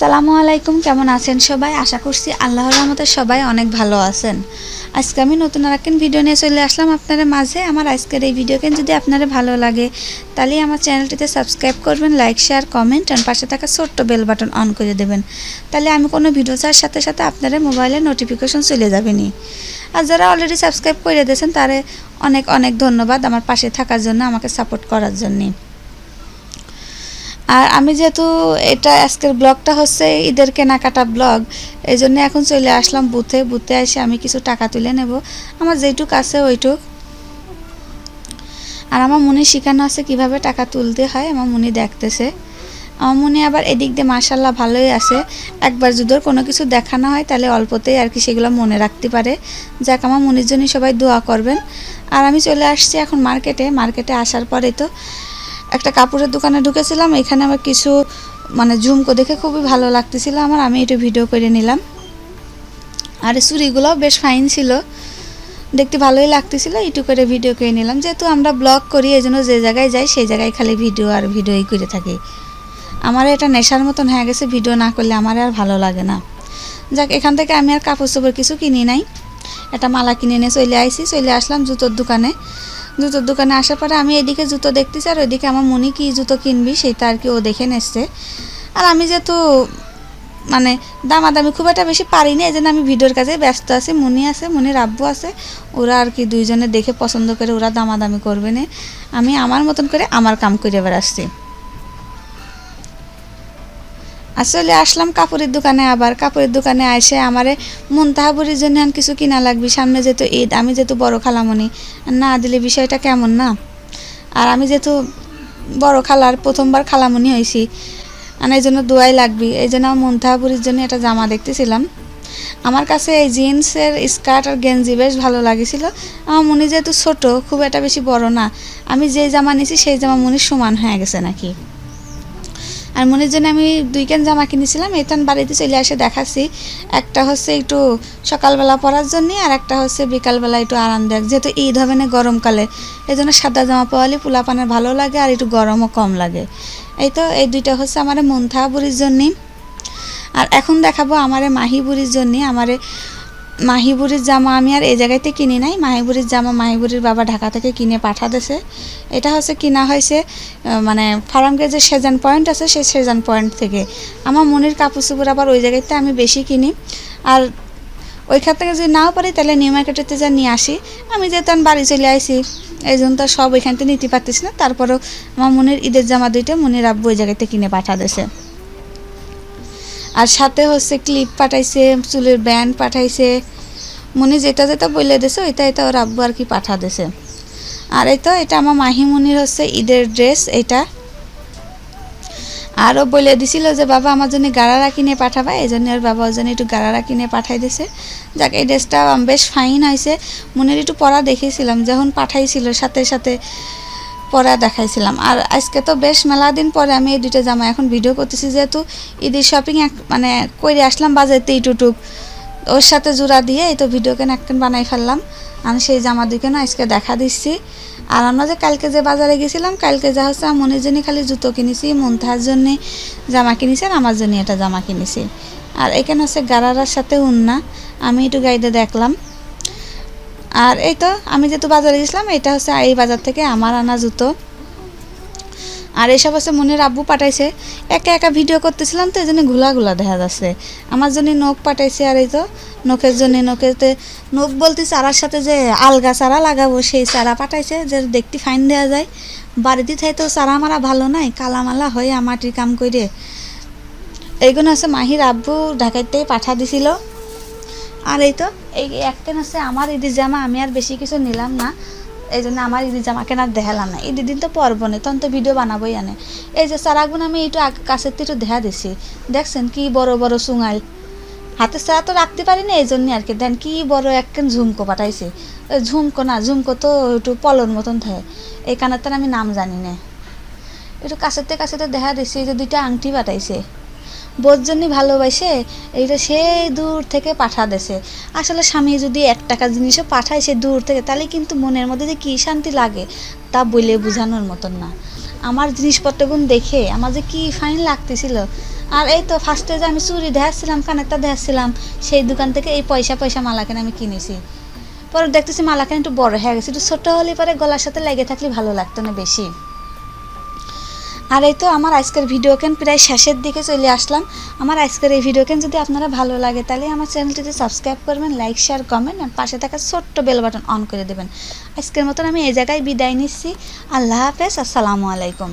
আসসালামু আলাইকুম, কেমন আছেন সবাই? আশা করছি আল্লাহর রহমতে সবাই অনেক ভালো আছেন। আজকে আমি নতুন আর ভিডিও নিয়ে চলে আসলাম আপনাদের মাঝে। আমার আজকের এই ভিডিওকে যদি আপনাদের ভালো লাগে, তাহলে আমার চ্যানেলটিতে সাবস্ক্রাইব করবেন লাইক শেয়ার কমেন্ট আর পাশে থাকা ছোট্ট বেল বাটন অন করে দেবেন। তাহলে আমি কোনো ভিডিও ছাড়ার সাথে সাথে আপনাদের মোবাইলে নোটিফিকেশন চলে যাবেনি। আর যারা অলরেডি সাবস্ক্রাইব করে দিয়েছেন, তারে অনেক অনেক ধন্যবাদ আমার পাশে থাকার জন্য, আমাকে সাপোর্ট করার জন্যে। আর আমি যেহেতু এটা আজকের ব্লগটা হচ্ছে ঈদের কেনাকাটা ব্লগ এই জন্য এখন চলে আসলাম বুথে। বুথে এসে আমি কিছু টাকা তুলে নেব। আমার যেটুক আছে ওইটুক। আর আমার মনে শেখানো আছে কীভাবে টাকা তুলতে হয়, আমার মনে দেখতেছে। আমার মনে আবার এদিক দিয়ে মার্শাল্লাহ ভালোই আছে। একবার যদি কোনো কিছু দেখানো হয়, তাহলে অল্পতেই আর কি সেগুলো মনে রাখতে পারে। যাক, আমার মনের জন্য সবাই দোয়া করবেন। আর আমি চলে আসছি এখন মার্কেটে। মার্কেটে আসার পরে তো একটা কাপড়ের দোকানে ঢুকেছিলাম, এখানে আমার কিছু মানে ঝুমকো দেখে খুবই ভালো লাগতেছিল আমার, আমি একটু ভিডিও করে নিলাম। আর চুড়িগুলোও বেশ ফাইন ছিল, দেখতে ভালোই লাগতেছিল একটু করে ভিডিও করে নিলাম। যেহেতু আমরা ব্লগ করি, এই জন্য যে জায়গায় যাই, সেই জায়গায় খালি ভিডিও আর ভিডিওই করে থাকি। আমার এটা নেশার মতন হয়ে গেছে ভিডিও না করলে আমার আর ভালো লাগে না। যাক, এখান থেকে আমি আর কাপড় চোপড় কিছু কিনি নাই। একটা মালা কিনে নিয়ে চলে আইসি চলে আসলাম জুতোর দোকানে। জুতোর দোকানে আসার পরে আমি এদিকে জুতো দেখতেছি আর ওইদিকে আমার মনে কি জুতো কিনবি সেটা আর কি ও দেখে নেছে আর আমি যেহেতু মানে দামাদামি খুব একটা বেশি পারি না এই জন্য আমি ভিডিওর কাজে ব্যস্ত আছি। মনি আছে, মনির আব্বু আছে। ওরা আর কি দুইজনে দেখে পছন্দ করে, ওরা দামাদামি করবে না। আমি আমার মতন করে আমার কাম করে বেড়াচ্ছি। আসলে আসলাম কাপড়ের দোকানে আবার। কাপড়ের দোকানে এসে আমারে, মুনতাহাবুরির জন্য আর কিছু কিনা লাগবে? সামনে যেহেতু ঈদ, আমি যেহেতু বড় খালামণি না দিলে বিষয়টা কেমন না? আর আমি যেহেতু বড় খালার, প্রথমবার খালামণি হয়েছি আর এই জন্য দোয়াই লাগবে। এই জন্য আমার মন মুনতাহাবুরির জন্য একটা জামা দেখতেছিলাম। আমার কাছে এই জিন্সের স্কার্ট আর গেঞ্জি বেশ ভালো লাগেছিল। আমার মনে যেহেতু ছোট, খুব একটা বেশি বড় না। আমি যে জামা নিয়েছি সেই জামা মনির সমান হয়ে গেছে নাকি? আর মনের জন্য আমি দুই কেন জামা কিনেছিলাম এখান বাড়িতে চলে এসে দেখাচ্ছি। একটা হচ্ছে একটু সকালবেলা পরার জন্য আর একটা হচ্ছে বিকালবেলা একটু আরামদায়ক, যেহেতু ঈদ না গরমকালে এই জন্য সাদা জামা পরালে পোলাপানের ভালো লাগে আর একটু গরমও কম লাগে। এই তো এই দুইটা হচ্ছে আমার মন্থা বুড়ির জন্যে। আর এখন দেখাবো আমার মাহিবুরির জন্যে, আমার মাহিবুরির জামা আমি আর এই জায়গাতে কিনি নাই। মাহিবুরির জামা মাহিবুরির বাবা ঢাকা থেকে কিনে পাঠা দিয়েছে এটা হচ্ছে কিনা হয়েছে মানে ফার্মকে যে সেজান পয়েন্ট আছে, সেই সেজান পয়েন্ট থেকে। আমার মনির কাপড় চোপড় আবার ওই জায়গাতে আমি বেশি কিনি। আর ওইখান থেকে যদি নাও পারি, তাহলে নিউ মার্কেটেতে যা নিয়ে আসি। আমি যেহেতু বাড়ি চলে আসি এই জন্য তো সব ওইখান থেকে নিতে পারতেছি না। তারপরেও আমার মনির ঈদের জামা দুইটা মনির আব্বু ওই জায়গাতে কিনে পাঠা দিয়েছে আর সাথে হচ্ছে ক্লিপ পাঠাইছে, চুলের ব্যান্ড পাঠাইছে। মনি যেটা যেটা বলে দিছে, ওইটা এটা ওর আব্বু আর কি পাঠা দিছে। আর এই তো, এটা আমার মাহিমনির হচ্ছে ঈদের ড্রেস এটা আরও বলে দিছিল যে, বাবা, আমার জন্য গাড়ারা কিনে পাঠাবা, এই জন্য ওর বাবা ওর জন্য একটু গাড়ারা কিনে পাঠাই দিছে। যাক, এই ড্রেসটা বেশ ফাইন হয়েছে মনের একটু পরা দেখেছিলাম যখন পাঠাইছিল, সাথে সাথে পরা দেখাইছিলাম। আর আজকে তো বেশ মেলা দিন পরে আমি এই দুইটা জামা এখন ভিডিও করতেছি যেহেতু ঈদের শপিং মানে করে আসলাম বাজারতে এইটুটুক ওর সাথে জোড়া দিয়ে এই তো ভিডিও কেন একখান বানাই ফেললাম। আমি সেই জামা দুইখানে আজকে দেখা দিচ্ছি। আর আমরা যে কালকে যে বাজারে গেছিলাম, কালকে যা হচ্ছে মনের জন্য খালি জুতো কিনেছি মন্থার জন্যে জামা কিনেছি আর আমার জন্য এটা জামা কিনেছি। আর এখানে হচ্ছে গারারার সাথে উন্না। আমি একটু গাইডে দেখলাম। আর এই তো, আমি যেহেতু বাজারে গেছিলাম, এটা হচ্ছে এই বাজার থেকে আমার আনা জুতো। আর এসব হচ্ছে মনের আব্বু পাঠাইছে। একা একা ভিডিও করতেছিলাম তো এই জন্য ঘোলা ঘোলা দেখা যাচ্ছে। আমার জন্য নখ পাঠাইছে আর এই তো, নখের জন্য নখেতে নখ বলতে চারার সাথে যে আলগা চারা লাগাবো, সেই চারা পাঠাইছে, যে দেখতে ফাইন দেওয়া যায়। বাড়িতে থাই তো চারা মারা ভালো নাই, কালামালা হয়ে মাটির কাম করে এইগুলো হচ্ছে মাহির আব্বু ঢাকাইতেই পাঠা দিছিল। আর এই তো, এই একখান হচ্ছে আমার ঈদের জামা, আমি আর বেশি কিছু নিলাম না। এই জন্য আমার ঈদের জামা কেনার দেখালাম না। ঈদের দিন তো পরব না, তখন তো ভিডিও বানাবোই আনে। এই যে সারাগুন আমি একটু কাছের একটু দেখা দিছি। দেখছেন কি বড় বড় সুঙাল হাতের সারা তো রাখতে পারি না, এই জন্য আর কি। দেন কি বড় একখান ঝুমকো পাঠাইছে। ঝুমকো না, ঝুমকো তো একটু পলন মতন থাকে। এই কানের তার আমি নাম জানি না। একটু কাছের কাছেতে দেখা দিছি, এই যে দুইটা আংটি পাঠাইছে। বোর জন্য ভালোবাসে, এইটা সেই দূর থেকে পাঠা দেছে। আসলে স্বামী যদি এক টাকা জিনিসও পাঠায় সে দূর থেকে, তাহলে কিন্তু মনের মধ্যে যে কী শান্তি লাগে, তা বলে বোঝানোর মতন না। আমার জিনিসপত্রগুলো দেখে আমার যে কী ফাইন লাগতেছিল। আর এই তো ফার্স্টে যে আমি চুরি দেখাচ্ছিলাম, কানেরটা দেখাচ্ছিলাম, সেই দোকান থেকে এই পয়সা পয়সা মালাকেন আমি কিনেছি। পরে দেখতেছি মালাকেন একটু বড় হয়ে গেছে, একটু ছোটো হলে পরে গলার সাথে লেগে থাকলে ভালো লাগতো না বেশি। আর এই তো আমার আজকের ভিডিও কেন প্রায় শেষের দিকে চলে আসলাম। আমার আজকের এই ভিডিও কেন যদি আপনারা ভালো লাগে, তাহলে আমার চ্যানেলটিতে সাবস্ক্রাইব করবেন লাইক শেয়ার কমেন্ট আর পাশে থাকা ছোট্ট বেল বাটন অন করে দেবেন। আজকের মতন আমি এই জায়গায় বিদায় নিচ্ছি। আল্লাহ হাফেজ, আসসালামু আলাইকুম।